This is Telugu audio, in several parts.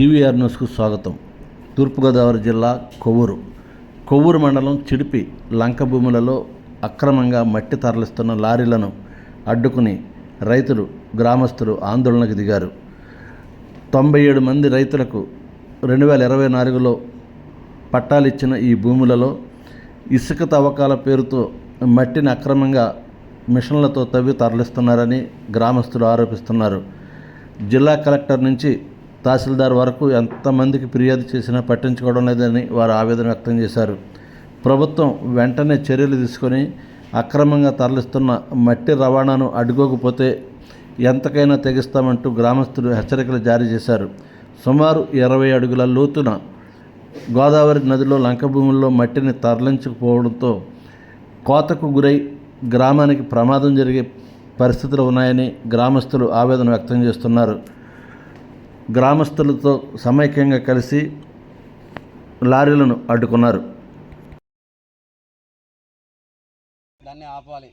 జీవీఆర్ న్యూస్కు స్వాగతం. తూర్పుగోదావరి జిల్లా కొవ్వూరు. కొవ్వూరు మండలం చిడిపి లంక భూములలో అక్రమంగా మట్టి తరలిస్తున్న లారీలను అడ్డుకుని రైతులు గ్రామస్తులు ఆందోళనకు దిగారు. తొంభై ఏడు మంది రైతులకు రెండు వేల ఇరవై నాలుగులో పట్టాలిచ్చిన ఈ భూములలో ఇసుక తవ్వకాల పేరుతో మట్టిని అక్రమంగా మిషన్లతో తవ్వి తరలిస్తున్నారని గ్రామస్తులు ఆరోపిస్తున్నారు. జిల్లా కలెక్టర్ నుంచి తహసీల్దార్ వరకు ఎంతమందికి ఫిర్యాదు చేసినా పట్టించుకోవడం లేదని వారు ఆవేదన వ్యక్తం చేశారు. ప్రభుత్వం వెంటనే చర్యలు తీసుకొని అక్రమంగా తరలిస్తున్న మట్టి రవాణాను అడ్డుకోకపోతే ఎంతకైనా తెగిస్తామంటూ గ్రామస్తులు హెచ్చరికలు జారీ చేశారు. సుమారు ఇరవై అడుగుల లోతున గోదావరి నదిలో లంకభూముల్లో మట్టిని తరలించకపోవడంతో కోతకు గురై గ్రామానికి ప్రమాదం జరిగే పరిస్థితులు ఉన్నాయని గ్రామస్తులు ఆవేదన వ్యక్తం చేస్తున్నారు. గ్రామస్తులతో సమైక్యంగా కలిసి లారీలను అడ్డుకున్నారు. దాన్ని ఆపాలి.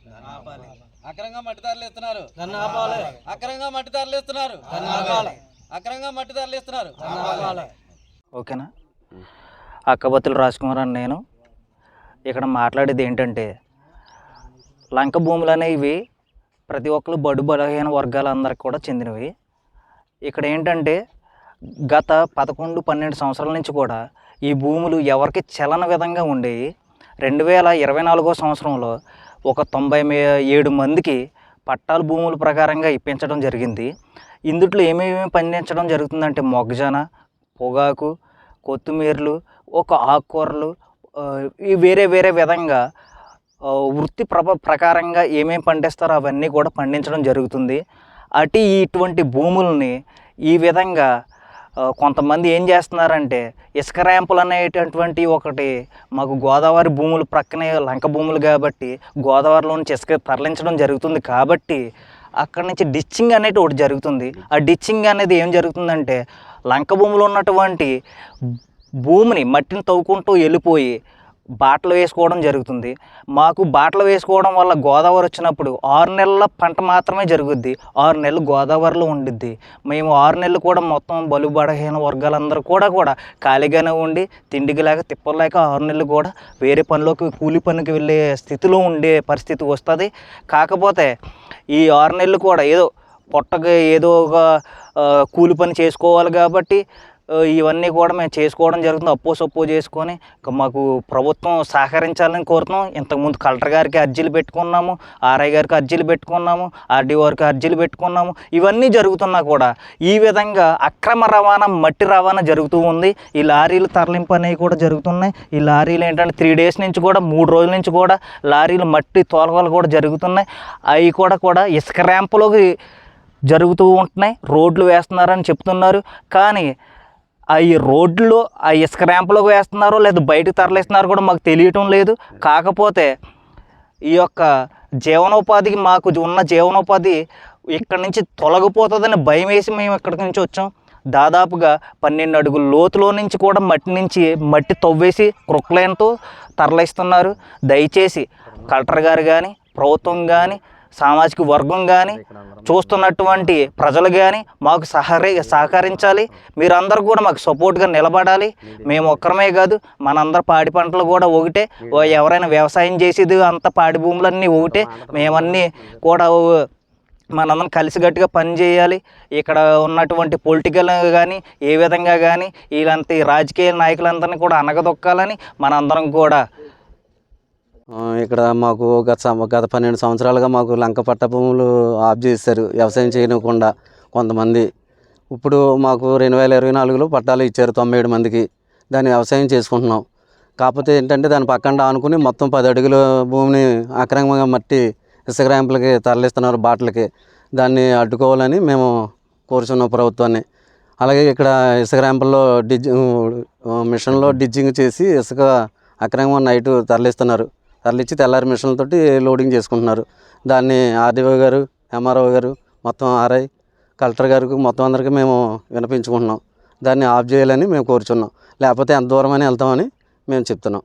అక్రంగా మట్టి ధరలు ఇస్తున్నారు దాన్ని ఆపాలి. అక్రంగా మట్టి ధరలు ఇస్తున్నారు దాన్ని ఆపాలి. అక్రంగా మట్టి ధరలు ఇస్తున్నారు ఓకేనా? అక్కబత్తుల రాజ్కుమార్ అని నేను. ఇక్కడ మాట్లాడేది ఏంటంటే లంక భూములు అనేవి ప్రతి ఒక్కరు బడు బలహీన వర్గాలందరికీ కూడా చెందినవి. ఇక్కడ ఏంటంటే గత పదకొండు పన్నెండు సంవత్సరాల నుంచి కూడా ఈ భూములు ఎవరికి చలన విధంగా ఉండేవి రెండు వేల ఇరవై నాలుగో సంవత్సరంలో ఒక తొంభై మే ఏడు మందికి పట్టాల భూముల ప్రకారంగా ఇప్పించడం జరిగింది. ఇందుట్లో ఏమేమి పండించడం జరుగుతుందంటే మొక్కజొన్న పొగాకు కొత్తిమీరలు ఒక ఆకుకూరలు ఈ వేరే వేరే విధంగా వృత్తి ప్రభ ప్రకారంగా ఏమేమి పండిస్తారో అవన్నీ కూడా పండించడం జరుగుతుంది. అటు ఇటువంటి భూముల్ని ఈ విధంగా కొంతమంది ఏం చేస్తున్నారంటే ఇసుక ర్యాంపులు అనేటటువంటి ఒకటి మాకు గోదావరి భూములు ప్రక్కనే లంక భూములు కాబట్టి గోదావరిలో నుంచి ఇసుక తరలించడం జరుగుతుంది కాబట్టి అక్కడ నుంచి డిచ్చింగ్ అనేది ఒకటి జరుగుతుంది. ఆ డిచ్చింగ్ అనేది ఏం జరుగుతుందంటే లంక భూములు ఉన్నటువంటి భూమిని మట్టిని తవ్వుకుంటూ వెళ్ళిపోయి బాటలు వేసుకోవడం జరుగుతుంది. మాకు బాటలు వేసుకోవడం వల్ల గోదావరి వచ్చినప్పుడు ఆరు నెలల పంట మాత్రమే జరుగుద్ది. ఆరు నెలలు గోదావరిలో ఉండిద్ది. మేము ఆరు నెలలు కూడా మొత్తం బలుబడహీన వర్గాలందరూ కూడా కూడా ఖాళీగానే ఉండి తిండికి లేక తిప్పలేక ఆరు నెలలు కూడా వేరే పనిలోకి కూలి పనికి వెళ్ళే స్థితిలో ఉండే పరిస్థితి వస్తుంది. కాకపోతే ఈ ఆరు నెలలు కూడా ఏదో పొట్టగా ఏదో ఒక కూలి పని చేసుకోవాలి కాబట్టి ఇవన్నీ కూడా మేము చేసుకోవడం జరుగుతుంది. అప్పో సప్పో చేసుకొని మాకు ప్రభుత్వం సహకరించాలని కోరుతున్నాం. ఇంతకుముందు కలెక్టర్ గారికి అర్జీలు పెట్టుకున్నాము ఆర్ఐ గారికి అర్జీలు పెట్టుకున్నాము ఆర్డీఓకి అర్జీలు పెట్టుకున్నాము. ఇవన్నీ జరుగుతున్నా కూడా ఈ విధంగా అక్రమ రవాణా మట్టి రవాణా జరుగుతూ ఉంది. ఈ లారీలు తరలింపు అనేవి కూడా జరుగుతున్నాయి. ఈ లారీలు ఏంటంటే త్రీ డేస్ నుంచి కూడా మూడు రోజుల నుంచి కూడా లారీలు మట్టి తోలగలు కూడా జరుగుతున్నాయి. అవి కూడా కూడా ఇసుక ర్యాంపులోకి జరుగుతూ ఉంటున్నాయి. రోడ్లు వేస్తున్నారని చెప్తున్నారు. కానీ ఈ రోడ్లు ఆ ఇసుక ర్యాంపులకు వేస్తున్నారో లేదా బయటకు తరలిస్తున్నారో కూడా మాకు తెలియటం లేదు. కాకపోతే ఈ యొక్క జీవనోపాధికి మాకు ఉన్న జీవనోపాధి ఇక్కడి నుంచి తొలగిపోతుందని భయం వేసి మేము ఇక్కడి నుంచి వచ్చాం. దాదాపుగా పన్నెండు అడుగుల లోతులో నుంచి కూడా మట్టి నుంచి మట్టి తవ్వేసి క్రొక్లైన్తో తరలిస్తున్నారు. దయచేసి కలెక్టర్ గారు కానీ ప్రభుత్వం కానీ సామాజిక వర్గం కానీ చూస్తున్నటువంటి ప్రజలు కానీ మాకు సహకరి సహకరించాలి. మీరందరూ కూడా మాకు సపోర్ట్గా నిలబడాలి. మేము ఒక్కరమే కాదు మనందరు పాడి పంటలు కూడా ఒకటే. ఎవరైనా వ్యవసాయం చేసేది అంత పాడి భూములన్నీ ఒకటే. మేమన్నీ కూడా మనందరం కలిసికట్టుగా పని చేయాలి. ఇక్కడ ఉన్నటువంటి పొలిటికల్ కానీ ఏ విధంగా కానీ ఇలాంటి రాజకీయ నాయకులందరినీ కూడా అనగదొక్కాలని మనందరం కూడా ఇక్కడ మాకు గత గత పన్నెండు సంవత్సరాలుగా మాకు లంక పట్ట భూములు ఆఫ్ చేశారు వ్యవసాయం చేయనివ్వకుండా కొంతమంది. ఇప్పుడు మాకు రెండు వేల ఇరవై నాలుగులో పట్టాలు ఇచ్చారు తొంభై ఏడు మందికి. దాన్ని వ్యవసాయం చేసుకుంటున్నాం. కాకపోతే ఏంటంటే దాని పక్కన ఆనుకుని మొత్తం పది అడుగుల భూమిని అక్రమంగా మట్టి ఇసుక ర్యాంపులకి తరలిస్తున్నారు బాటలకి. దాన్ని అడ్డుకోవాలని మేము కోరుచున్నాం ప్రభుత్వాన్ని. అలాగే ఇక్కడ ఇసుక ర్యాంపుల్లో డిజ్ మిషన్లో డిజ్జింగ్ చేసి ఇసుక అక్రమంగా నైట్ తరలిస్తున్నారు. తరలిచ్చి తెల్లారి మిషన్లతోటి లోడింగ్ చేసుకుంటున్నారు. దాన్ని ఆర్డీఓ గారు ఎంఆర్ఓ గారు మొత్తం ఆర్ఐ కలెక్టర్ గారికి మొత్తం అందరికీ మేము వినిపించుకుంటున్నాం. దాన్ని ఆఫ్ చేయాలని మేము కోరుచున్నాం. లేకపోతే ఎంత దూరం అని వెళ్తామని మేము చెప్తున్నాం.